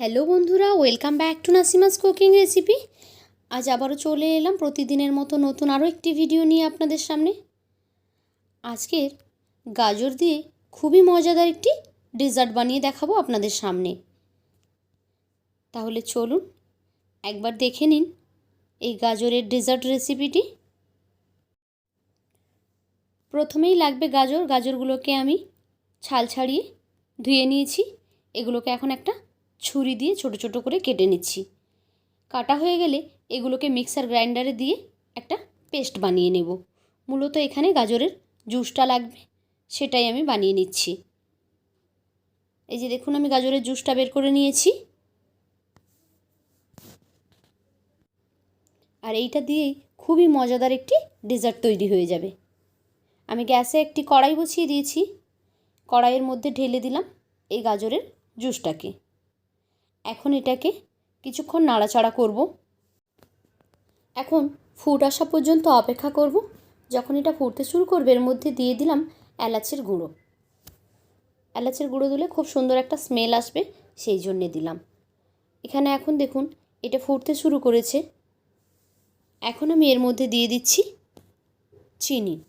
Hello বন্ধুরা welcome back to Nasima's cooking recipe আজ আবারও চলে এলাম প্রতিদিনের মতো নতুন আরও একটি ভিডিও নিয়ে আপনাদের সামনে। আজকের গাজর দিয়ে খুবই মজাদার একটি ডেজার্ট বানিয়ে দেখাবো আপনাদের সামনে। তাহলে চলুন, একবার দেখে নিন এই গাজরের ডেজার্ট রেসিপিটি প্রথমেই লাগবে গাজর। গাজরগুলোকে আমি ছাল ছাড়িয়ে ধুয়ে নিয়েছি। এগুলোকে এখন একটা ছুরি দিয়ে ছোট ছোট করে কেটে নিচ্ছি। কাটা হয়ে গেলে এগুলোকে মিক্সার গ্রাইন্ডারে দিয়ে একটা পেস্ট বানিয়ে নেব। মূলত এখানে গাজরের জুসটা লাগবে, সেটাই আমি বানিয়ে নিচ্ছি। এই যে দেখুন, আমি গাজরের জুসটা বের করে নিয়েছি। আর এইটা দিয়েই খুবই মজাদার একটি ডেজার্ট তৈরি হয়ে যাবে। আমি গ্যাসে একটি কড়াই বসিয়ে দিয়েছি। কড়াইয়ের মধ্যে ঢেলে দিলাম এই গাজরের জুসটাকে। এখন এটাকে কিছুক্ষণ নাড়াচাড়া করব। এখন ফুট আসা পর্যন্ত অপেক্ষা করব। যখন এটা ফুটতে শুরু করবে, এর মধ্যে দিয়ে দিলাম এলাচের গুঁড়ো। এলাচের গুঁড়ো দিলে খুব সুন্দর একটা স্মেল আসবে, সেই জন্যে দিলাম। এখানে এখন দেখুন, এটা ফুটতে শুরু করেছে। এখন আমি এর মধ্যে দিয়ে দিচ্ছি চিনি।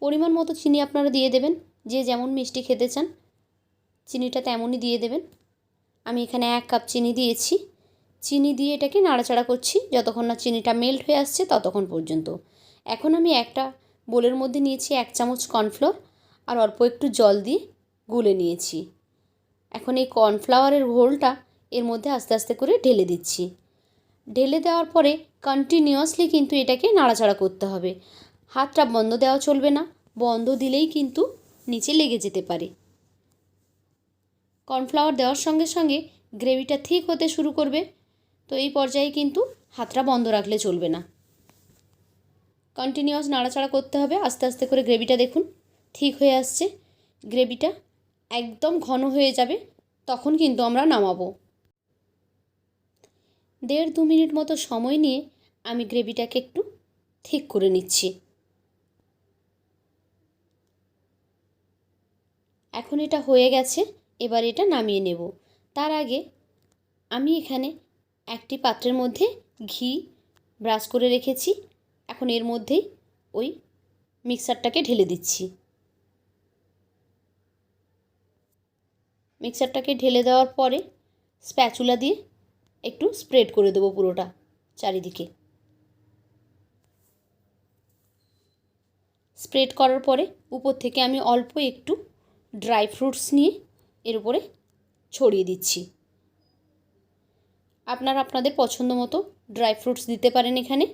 পরিমাণ মতো চিনি আপনারা দিয়ে দেবেন। যে যেমন মিষ্টি খেতে চান, চিনিটা তেমনই দিয়ে দেবেন। আমি এখানে এক কাপ চিনি দিয়েছি। চিনি দিয়ে এটাকে নাড়াচাড়া করছি। যতক্ষণ না চিনিটা মেল্ট হয়ে আসছে ততক্ষণ পর্যন্ত। এখন আমি একটা বোলের মধ্যে নিয়েছি এক চামচ কর্নফ্লোর আর অল্প একটু জল দিয়ে গুলে নিয়েছি। এখন এই কর্নফ্লাওয়ারের ঘোলটা এর মধ্যে আস্তে আস্তে করে ঢেলে দিচ্ছি। ঢেলে দেওয়ার পরে কন্টিনিউয়াসলি কিন্তু এটাকে নাড়াচাড়া করতে হবে। হাতটা বন্ধ দেওয়া চলবে না। বন্ধ দিলেই কিন্তু নিচে লেগে যেতে পারে। কর্নফ্লাওয়ার দেওয়ার সঙ্গে সঙ্গে গ্রেভিটা ঠিক হতে শুরু করবে। তো এই পর্যায়ে কিন্তু হাতটা বন্ধ রাখলে চলবে না। কন্টিনিউয়াস নাড়াচাড়া করতে হবে। আস্তে আস্তে করে গ্রেভিটা দেখুন, ঠিক হয়ে আসছে। গ্রেভিটা একদম ঘন হয়ে যাবে, তখন কিন্তু আমরা নামাবো। দেড় দু মিনিট মতো সময় নিয়ে আমি গ্রেভিটাকে একটু ঠিক করে নিচ্ছি। এখন এটা হয়ে গেছে। এবার এটা নামিয়ে নেব। তার আগে আমি এখানে একটি পাত্রের মধ্যে ঘি ব্রাশ করে রেখেছি। এখন এর মধ্যেই ওই মিক্সারটাকে ঢেলে দিচ্ছি। মিক্সারটাকে ঢেলে দেওয়ার পরে স্প্যাচুলা দিয়ে একটু স্প্রেড করে দেবো পুরোটা চারিদিকে। স্প্রেড করার পরে উপর থেকে আমি অল্প একটু ড্রাই ফ্রুটস নিয়ে এর উপরে ছড়িয়ে দিচ্ছি। আপনারা আপনাদের পছন্দ মতো ড্রাই ফ্রুটস দিতে পারেন এখানে।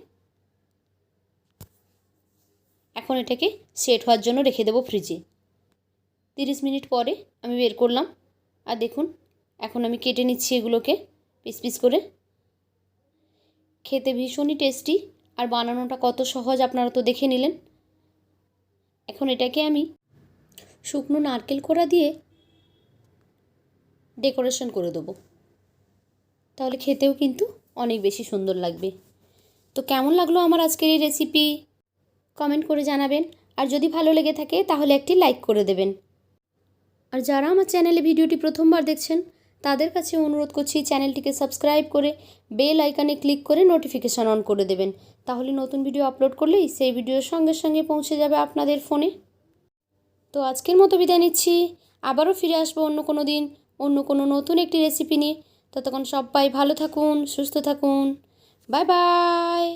এখন এটাকে সেট হওয়ার জন্য রেখে দেবো ফ্রিজে। তিরিশ মিনিট পরে আমি বের করলাম। আর দেখুন, এখন আমি কেটে নিচ্ছি এগুলোকে পিস পিস করে। খেতে ভীষণই টেস্টি আর বানানোটা কত সহজ আপনারা তো দেখে নিলেন। এখন এটাকে আমি শুকনো নারকেল কোড়া দিয়ে ডেকোরেশন করে দেবো। তাহলে খেতেও কিন্তু অনেক বেশি সুন্দর লাগবে। তো কেমন লাগল আমার আজকের এই রেসিপি কমেন্ট করে জানাবেন। আর যদি ভালো লেগে থাকে তাহলে একটি লাইক করে দেবেন। আর যারা আমার চ্যানেলে ভিডিওটি প্রথমবার দেখছেন, তাদের কাছে অনুরোধ করছি চ্যানেলটিকে সাবস্ক্রাইব করে বেল আইকনে ক্লিক করে নোটিফিকেশান অন করে দেবেন। তাহলে নতুন ভিডিও আপলোড করলেই সেই ভিডিওর সঙ্গে সঙ্গে পৌঁছে যাবে আপনাদের ফোনে তো আজকের মতো বিদায় নিচ্ছি। আবারও ফিরে আসব অন্য কোনো দিন। অন্য কোনো নতুন একটি রেসিপি নিয়ে। ততক্ষণ সবাই ভালো থাকুন সুস্থ থাকুন। Bye bye